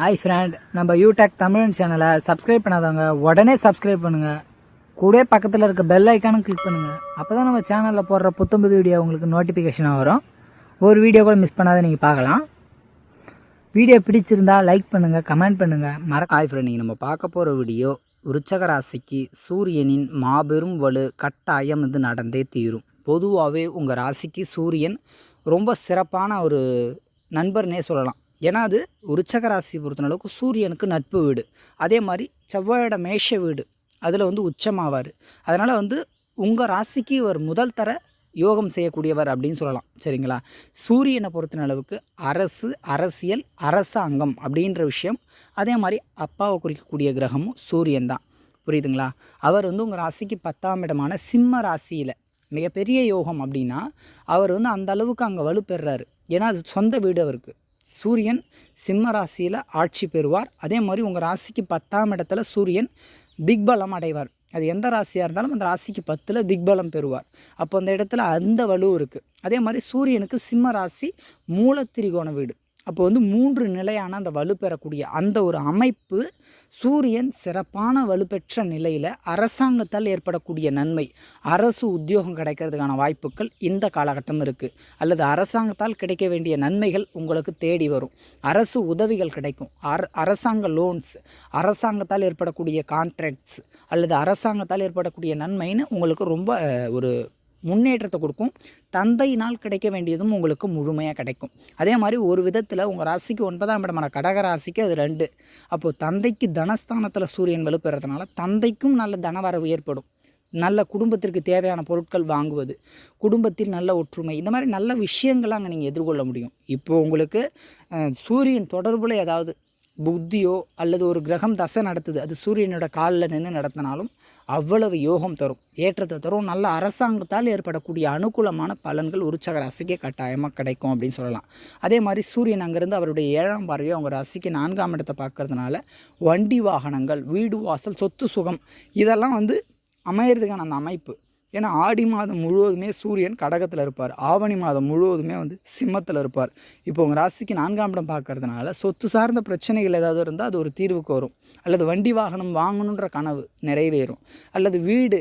Hi friend நம்ம யூடெக் தமிழ் சேனலை subscribe பண்ணாதவங்க உடனே சப்ஸ்கிரைப் பண்ணுங்க. கூட பக்கத்தில் இருக்க பெல் ஐக்கானும் கிளிக் பண்ணுங்க. அப்பதான் நம்ம சேனலில் போடுற புத்தம்புது வீடியோ உங்களுக்கு நோட்டிஃபிகேஷனாக வரும். ஒரு வீடியோ கூட மிஸ் பண்ணாத நீங்கள் பார்க்கலாம். வீடியோ பிடிச்சிருந்தா லைக் பண்ணுங்க கமெண்ட் பண்ணுங்க. மறக்க ஹாய் ஃப்ரெண்ட் நீங்கள் நம்ம பார்க்க போகிற வீடியோ ருச்சகராசிக்கு சூரியனின் மாபெரும் வலு கட்டாயம் இது நடந்தே தீரும். பொதுவாகவே உங்கள் ராசிக்கு சூரியன் ரொம்ப சிறப்பான ஒரு நண்பர்னே சொல்லலாம். ஏன்னா அது உருச்சக ராசி பொறுத்தளவுக்கு சூரியனுக்கு நட்பு வீடு. அதே மாதிரி செவ்வாயோட மேஷ வீடு அதில் வந்து உச்சமாவார். அதனால் வந்து உங்கள் ராசிக்கு இவர் முதல் தர யோகம் செய்யக்கூடியவர் அப்படின்னு சொல்லலாம். சரிங்களா? சூரியனை பொறுத்தின அளவுக்கு அரசு அரசியல் அரசாங்கம் அப்படின்ற விஷயம் அதே மாதிரி அப்பாவை குறிக்கக்கூடிய கிரகமும் சூரியன் தான். புரியுதுங்களா? அவர் வந்து உங்கள் ராசிக்கு பத்தாம் இடமான சிம்ம ராசியில் மிகப்பெரிய யோகம் அப்படின்னா அவர் வந்து அந்த அளவுக்கு அங்கே வலுப்பெறாரு. ஏன்னா அது சொந்த வீடு அவருக்கு. சூரியன் சிம்ம ராசியில் ஆட்சி பெறுவார். அதே மாதிரி உங்கள் ராசிக்கு பத்தாம் இடத்துல சூரியன் திக்பலம் அடைவார். அது எந்த ராசியாக இருந்தாலும் அந்த ராசிக்கு பத்தில் திக்பலம் பெறுவார். அப்போ அந்த இடத்துல அந்த வலு இருக்குது அதே மாதிரி சூரியனுக்கு சிம்ம ராசி மூலத்திரிகோண வீடு. அப்போ வந்து மூன்று நிலையான அந்த வலு பெறக்கூடிய அந்த ஒரு அமைப்பு சூரியன் சிறப்பான வலுப்பெற்ற நிலையில் அரசாங்கத்தால் ஏற்படக்கூடிய நன்மை அரசு உத்தியோகம் கிடைக்கிறதுக்கான வாய்ப்புகள் இந்த காலகட்டம் இருக்குது அல்லது அரசாங்கத்தால் கிடைக்க வேண்டிய நன்மைகள் உங்களுக்கு தேடி வரும். அரசு உதவிகள் கிடைக்கும். அர அரசாங்க லோன்ஸ் அரசாங்கத்தால் ஏற்படக்கூடிய கான்ட்ராக்ட்ஸ் அல்லது அரசாங்கத்தால் ஏற்படக்கூடிய நன்மைன்னு உங்களுக்கு ரொம்ப ஒரு முன்னேற்றத்தை கொடுக்கும். தந்தையினால் கிடைக்க வேண்டியதும் உங்களுக்கு முழுமையாக கிடைக்கும். அதே மாதிரி ஒரு விதத்தில் உங்கள் ராசிக்கு ஒன்பதாம் இடமான கடக ராசிக்கு அது ரெண்டு. அப்போது தந்தைக்கு தனஸ்தானத்தில் சூரியன் வலுப்பெறதுனால தந்தைக்கும் நல்ல தனவரவு ஏற்படும். நல்ல குடும்பத்திற்கு தேவையான பொருட்கள் வாங்குவது குடும்பத்தில் நல்ல ஒற்றுமை இந்த மாதிரி நல்ல விஷயங்களை அங்கே நீங்கள் எதிர்கொள்ள முடியும். இப்போ உங்களுக்கு சூரியன் தொடர்புல ஏதாவது புத்தியோ அல்லது ஒரு கிரகம் தசை நடத்துது அது சூரியனோட காலில் நின்று நடத்தினாலும் அவ்வளவு யோகம் தரும். ஏற்றத்தை தரும். நல்ல அரசாங்கத்தால் ஏற்படக்கூடிய அனுகூலமான பலன்கள் உற்சக ரசிக்க கட்டாயமாக கிடைக்கும் அப்படின்னு சொல்லலாம். அதே மாதிரி சூரியன் அங்கேருந்து அவருடைய ஏழாம் பார்வையோ அவங்க ராசிக்கு நான்காம் இடத்தை பார்க்கறதுனால வண்டி வாகனங்கள் வீடு வாசல் சொத்து சுகம் இதெல்லாம் வந்து அமையிறதுக்கான அந்த அமைப்பு. ஏன்னா ஆடி மாதம் முழுவதுமே சூரியன் கடகத்தில் இருப்பார். ஆவணி மாதம் முழுவதுமே வந்து சிம்மத்தில் இருப்பார். இப்போ உங்கள் ராசிக்கு நான்காம் இடம் பார்க்கறதுனால சொத்து சார்ந்த பிரச்சனைகள் ஏதாவது இருந்தால் அது ஒரு தீர்வுக்கு வரும். அல்லது வண்டி வாகனம் வாங்கணுன்ற கனவு நிறைவேறும். அல்லது வீடு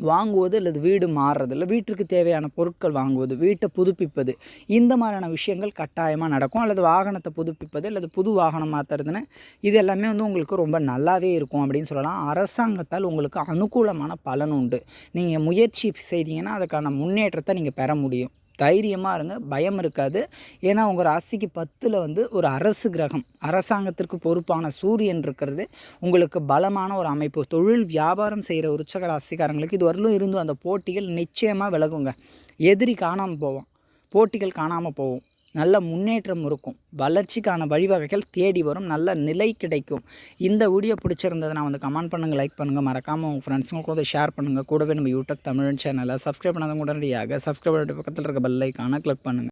வாங்குவது அல்லது வீடு மாறுறது இல்லை. வீட்டிற்கு தேவையான பொருட்கள் வாங்குவது வீட்டை புதுப்பிப்பது. இந்த மாதிரியான விஷயங்கள் கட்டாயமாக நடக்கும். அல்லது வாகனத்தை புதுப்பிப்பது அல்லது புது வாகனம் மாற்றுறதுன்னு இது எல்லாமே வந்து உங்களுக்கு ரொம்ப நல்லாவே இருக்கும் அப்படின்னு சொல்லலாம். அரசாங்கத்தால் உங்களுக்கு அனுகூலமான பலன் உண்டு. நீங்கள் முயற்சி செய்தீங்கன்னா அதுக்கான முன்னேற்றத்தை நீங்கள் பெற முடியும். தைரியமாக இருங்க பயம் இருக்காது. ஏன்னா உங்கள் ராசிக்கு பத்தில் வந்து ஒரு அரசு கிரகம். அரசாங்கத்திற்கு பொறுப்பான சூரியன் இருக்கிறது. உங்களுக்கு பலமான ஒரு அமைப்பு. தொழில் வியாபாரம் செய்கிற உற்சக ராசிக்காரங்களுக்கு இது வரலும் இருந்தும் அந்த போட்டிகள் நிச்சயமாக விலகுங்க. எதிரி காணாமல் போவோம். போட்டிகள் காணாமல் போவோம். நல்ல முன்னேற்றம் இருக்கும். வளர்ச்சிக்கான வழிவகைகள் தேடி வரும். நல்ல நிலை கிடைக்கும். இந்த வீடியோ பிடிச்சிருந்ததை நான் வந்து கமெண்ட் பண்ணுங்கள் லைக் பண்ணுங்கள் மறக்காமல் உங்கள் ஃப்ரெண்ட்ஸுங்களுக்கு வந்து ஷேர் பண்ணுங்கள் கூடவே நம்ம யூடியூப் தமிழ் சேனலை சப்ஸ்கிரைப் பண்ணாதவங்க உடனடியாக சப்ஸ்கிரைப் பண்ணிட்டு பக்கத்தில் இருக்க பெல் ஐக்கானை கிளிக் பண்ணுங்கள்